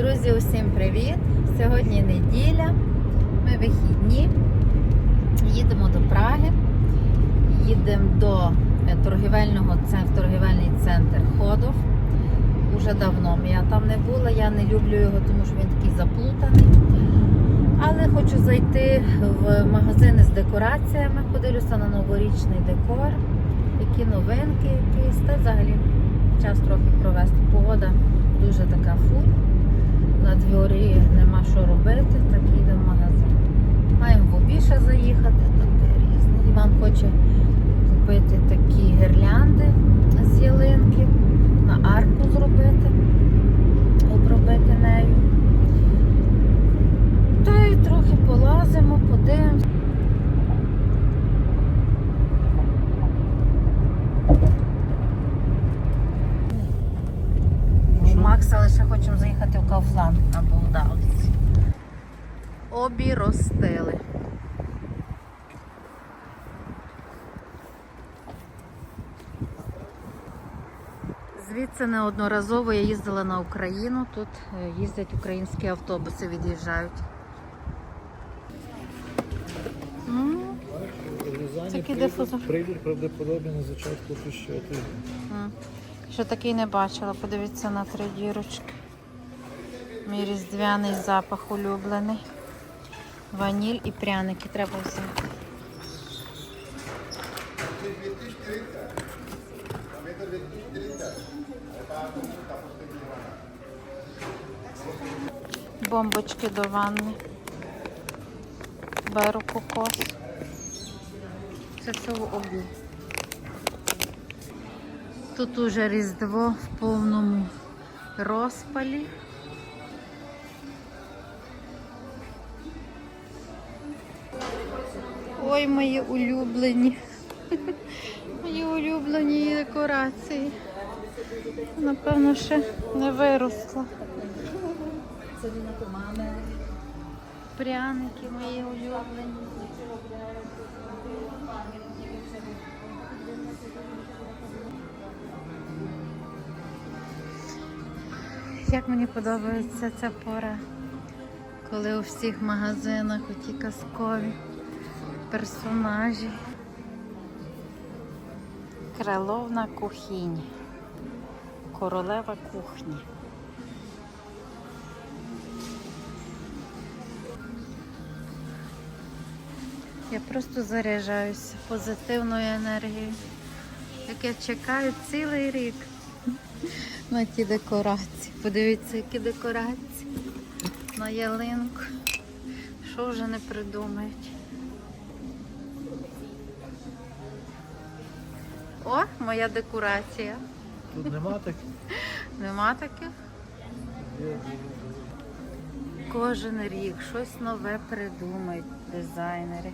Друзі, усім привіт! Сьогодні неділя. Ми вихідні. Їдемо до Праги. Їдемо до е, торгівельного торгівельний центр Ходов. Уже давно я там не була. Я не люблю його, тому що він такий заплутаний. Але хочу зайти в магазини з декораціями. Подивлюся на новорічний декор, які новинки якісь. Та взагалі час трохи провести. Погода дуже така фу. На дворі нема що робити, так їдемо в магазин. Маємо в обіша заїхати, тут де різні. Іван хоче купити такі гірлянди з ялинки, на арку зробити, обробити нею. Та й трохи полазимо, подивимось. У Макса лише хочемо заїхати в Кауфлан або в Далиці. Обі ростили. Звідси неодноразово я їздила на Україну. Тут е, їздять українські автобуси, від'їжджають. Такі? Прибір правдоподобний на зачатку піщати. Що такий не бачила, подивіться на три дірочки. Мій різдвяний запах улюблений. Ваніль і пряники треба взяти. Бомбочки до ванни. Беру кокос. Це все в обід. Тут уже Різдво в повному розпалі. Ой, мої улюблені. Мої улюблені декорації. Напевно, ще не виросла. Пряники мої улюблені. Як мені подобається ця пора, коли у всіх магазинах оті казкові персонажі. Криловна кухінь. Королева кухні. Я просто заряджаюся позитивною енергією, як я чекаю цілий рік на ті декорації. Подивіться, які декорації на ялинку. Що вже не придумають. О, моя декорація. Тут нема таких. Нема таких? Кожен рік щось нове придумають дизайнери.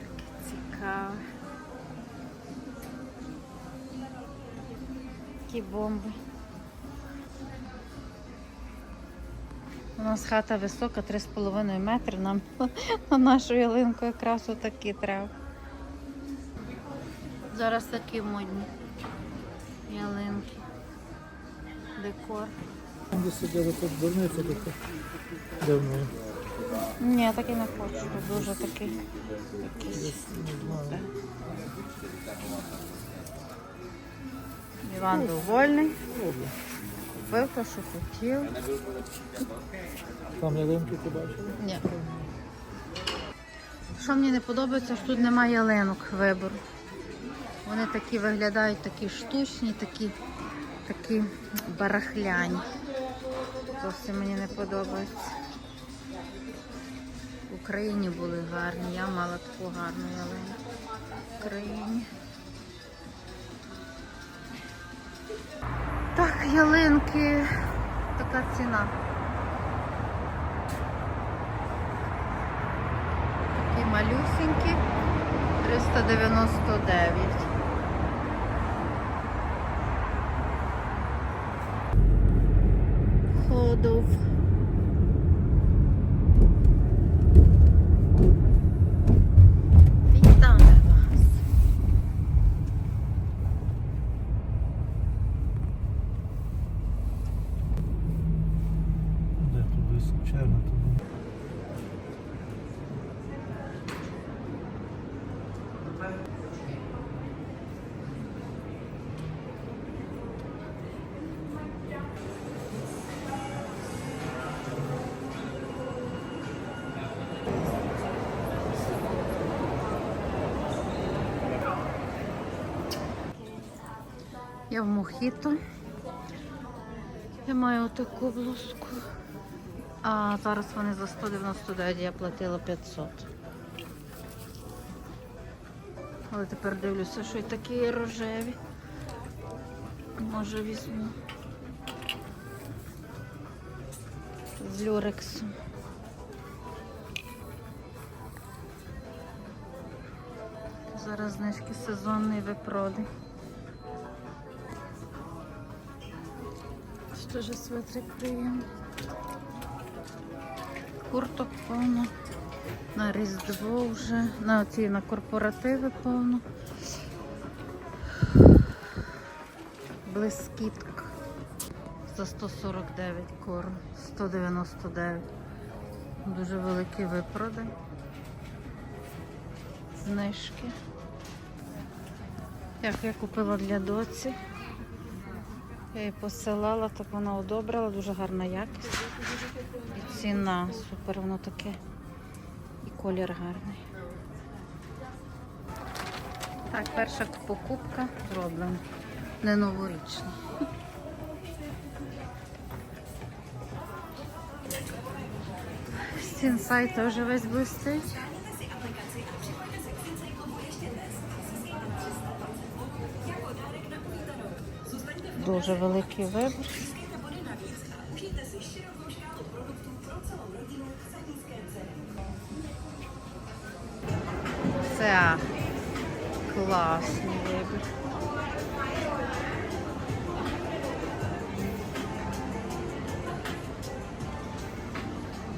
Таке цікаве. Такі бомби. У нас хата висока, 3,5 метри. Нам на нашу ялинку якраз отакі треба. Зараз такі модні ялинки. Декор. Де сиділи тут дурниця така. Давно. Ні, такий не хочу. Дуже такий якийсь. Іван довольний. Купив те, що хотів. Там ялинки ти бачила? Ні. Що мені не подобається, що тут немає ялинок вибору. Вони такі виглядають, такі штучні, такі, такі барахляні. Зовсім мені не подобається. В Україні були гарні, я мала таку гарну ялинку. В Україні. Так, ялинки, така ціна. Такі малюсенькі, 399. Ходов. Вітаю Я в Мохіто. Я маю таку блузку. А зараз вони за 199, я платила 500. Але тепер дивлюся, що й такі рожеві. Може візьму. З люрексу. Зараз знижки сезонний випроди. Що ж светрик приємний. Курток повно. На Різдво вже. На оці на корпоративи повно. Блискітка. За 149 корм. 199. Дуже великі випроди. Знижки. Як я купила для доці. Посилала, так вона одобрила, дуже гарна якість. І ціна супер, воно таке. І колір гарний. Так, перша покупка зроблена. Не новорічна. Сінсай теж весь блистить. Дуже великий вибір. Це класний вибір.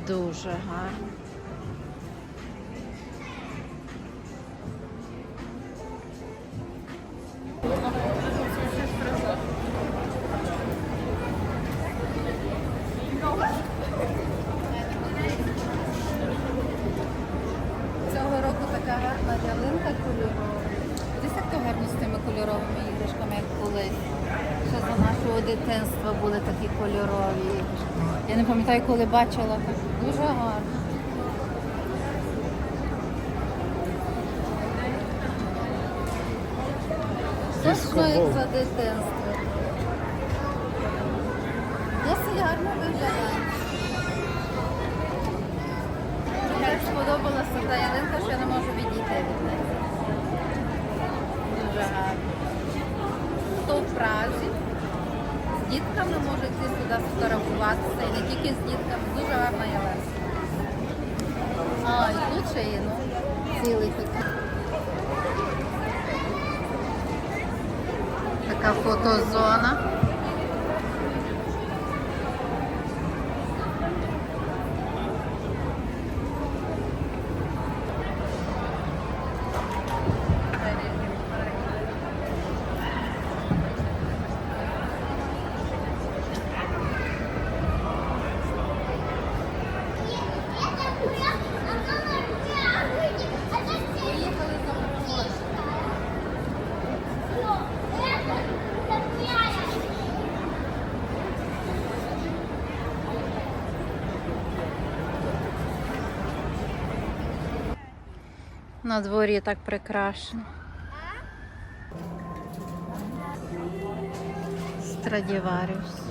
Дуже гарно. Не пам'ятаю, коли бачила так. Дуже гарно. Точно як за дитинство. Досить гарно виглядає. Мені так сподобалася та ялинка, що я не можу відійти від неї. Дуже гарно. Хто в Празі, дітками може йти сюди фотографуватися, і не тільки з дітками, дуже гарна ялинка. А, і тут ще є, ну, цілий такий. Така фотозона. Поїхали за мною. На дворі так прикрашено. Страдіваріус.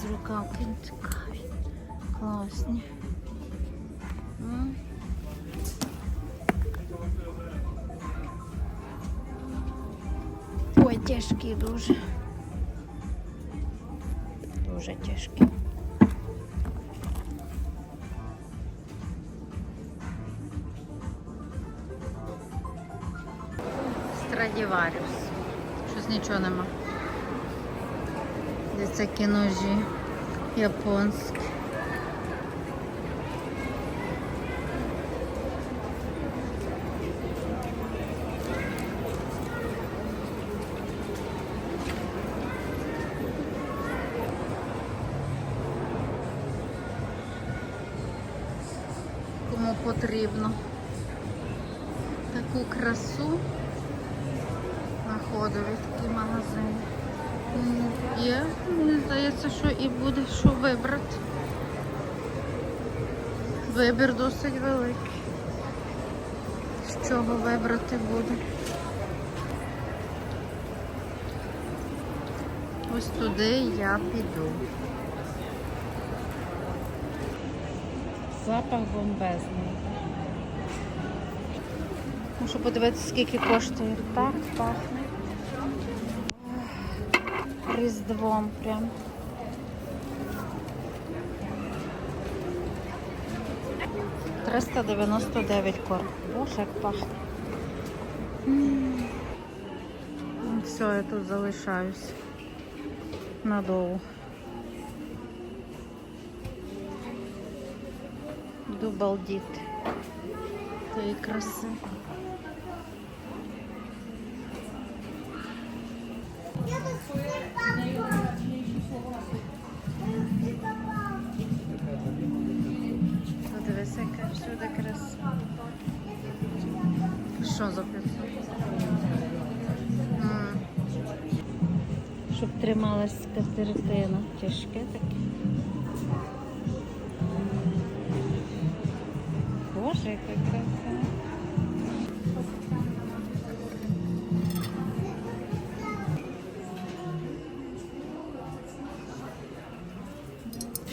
з рукавки. Цікаві. Класні. Ой, тяжкі дуже. Дуже тяжкі. Страдіваріус. Щось нічого нема. Десь які ножі японські. Кому потрібно таку красу знаходили такий магазин. М, Є, мені здається, що і буде що вибрати. Вибір досить великий. З чого вибрати буде. Ось туди я піду. Запах бомбезний. Мушу подивитися, скільки коштує. Так, пахне. Різдвом прям. Триста дев'яносто дев'ять кор. Боже, як пахне. Все, я тут залишаюсь. Надовго. Йду балдіти. Тої краси. Щоб трималась скатертина. Тяжке таке. Боже, яка краса.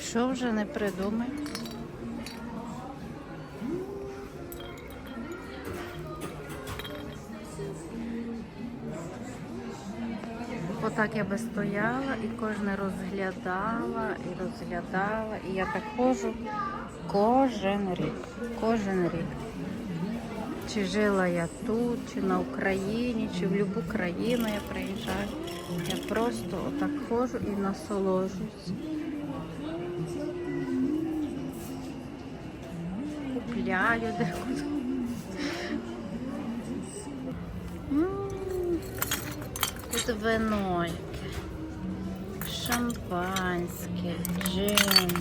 Що вже не придумай? Отак я би стояла і кожне розглядала і розглядала. І я так ходжу кожен рік. Кожен рік. Чи жила я тут, чи на Україні, чи в будь-яку країну я приїжджаю. Я просто отак ходжу і насолоджуюсь. Купляю декуди. Тут вино яке, шампанське, джин,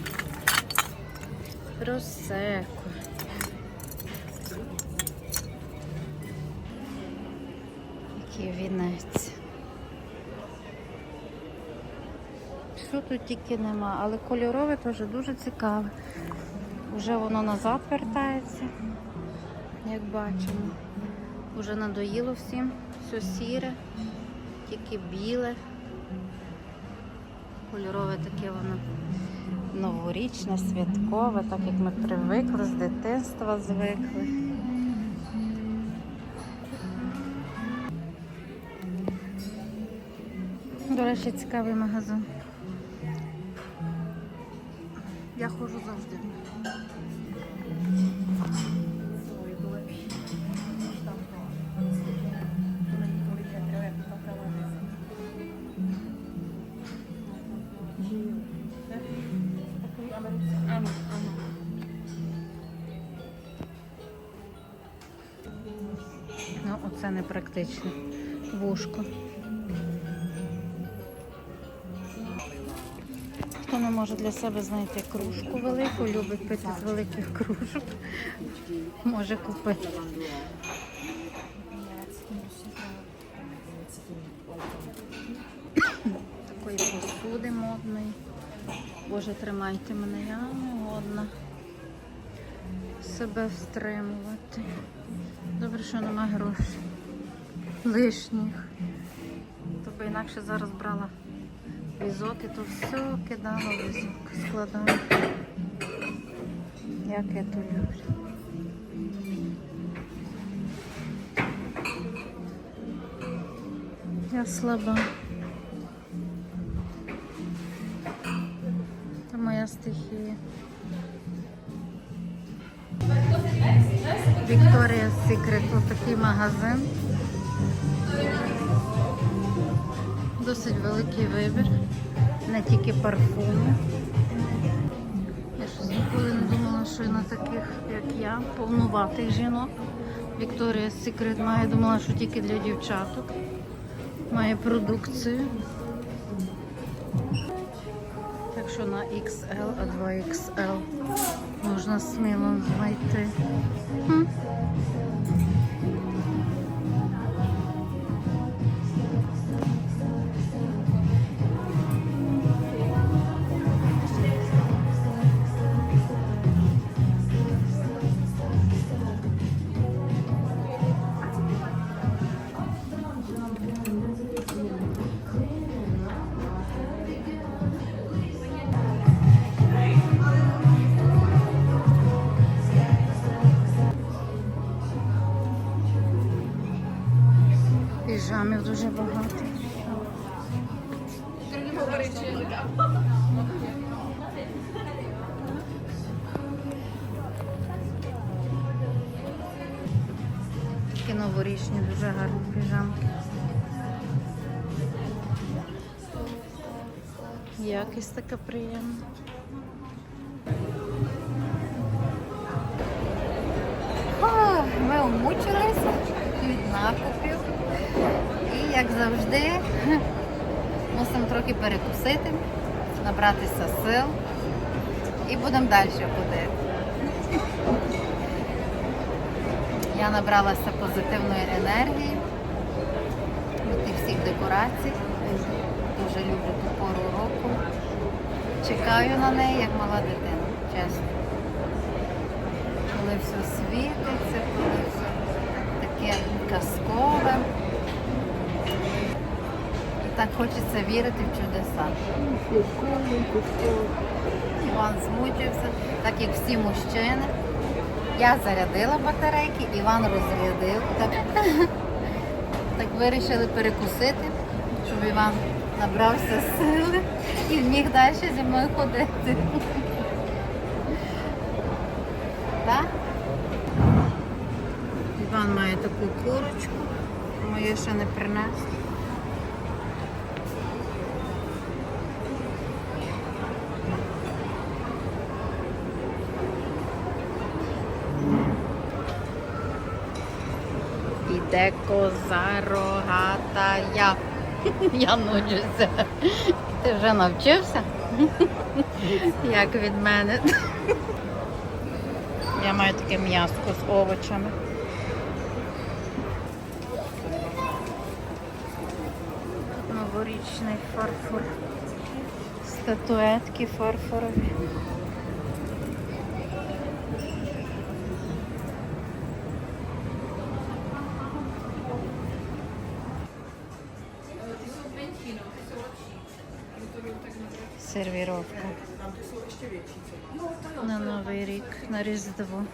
просеко. Який вінець. Що тут тільки нема, але кольорове теж дуже цікаве. Уже воно назад вертається, як бачимо. Уже надоїло всім, все сіре, тільки біле. Кольорове таке воно новорічне, святкове, так як ми привикли з дитинства звикли. До речі, цікавий магазин. Я ходжу завжди. Оце. Вушко. Хто не може для себе знайти кружку велику, любить пити з великих кружок, може купити. Такої посуди модної. Боже, тримайте мене, я не годна себе встримувати. Добре, що нема грошей лишніх. То би інакше зараз брала візок і то все кидала візок, складала. Як я то люблю. Я слаба. Це моя стихія. Вікторія Секрет, ось такий магазин. Досить великий вибір. Не тільки парфуми. Я щось ніколи не думала, що і на таких, як я, повнуватих жінок. Вікторія Secret має, думала, що тільки для дівчаток. Має продукцію. Так що на XL, а 2XL можна сміло знайти. Такі новорічні, дуже гарні піжамки. Якість така приємна. Ми умучилися від накупів. Як завжди, мусимо трохи перекусити, набратися сил і будемо далі ходити. Я набралася позитивної енергії від тих всіх декорацій. Дуже люблю ту пору року. Чекаю на неї, як мала дитина, чесно. Коли все світиться, коли все таке казкове. Так хочеться вірити в чудеса. Іван змучився, так як всі мужчини. Я зарядила батарейки, Іван розрядив. Так, так вирішили перекусити, щоб Іван набрався сили і міг далі зі мною ходити. Так? Іван має таку курочку, моє ще не принесли. Коза я. Я нудюся. Ти вже навчився? Як від мене. Я маю таке м'яско з овочами. Новорічний фарфор. Статуетки фарфорові. На Новий рік, на Різдво.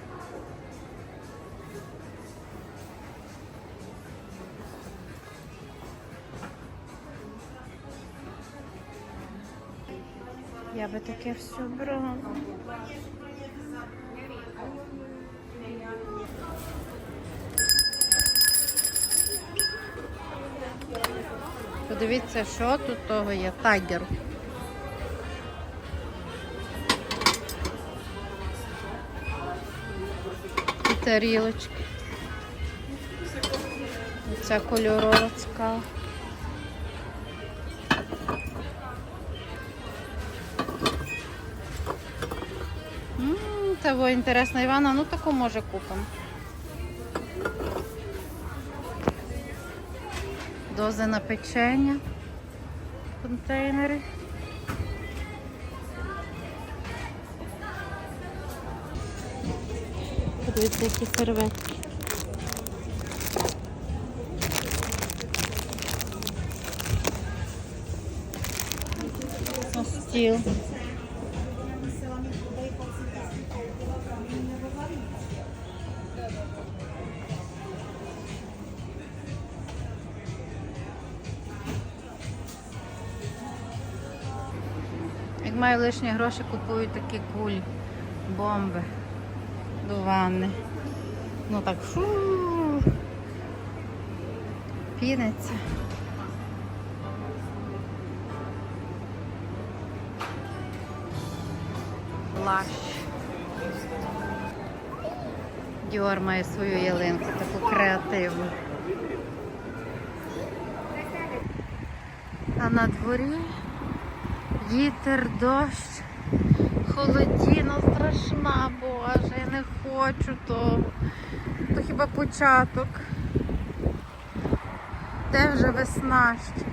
Я би таке все брала. Подивіться, що тут того є. Тайгер. Тарілочки. Оця кольорова цікава. Того інтересно, Івана, ну таку може купимо. Дози на печення. Контейнери. Подивіться, які серветки. Стіл. Як маю лишні гроші, купую такі кулі, бомби до ванни. Ну так фу. Пінеться. Плащ. Діор має свою ялинку, таку креативну. А на дворі вітер, дощ, холодіно страшна, бо боже, я не хочу того. То хіба початок. Де вже весна ще?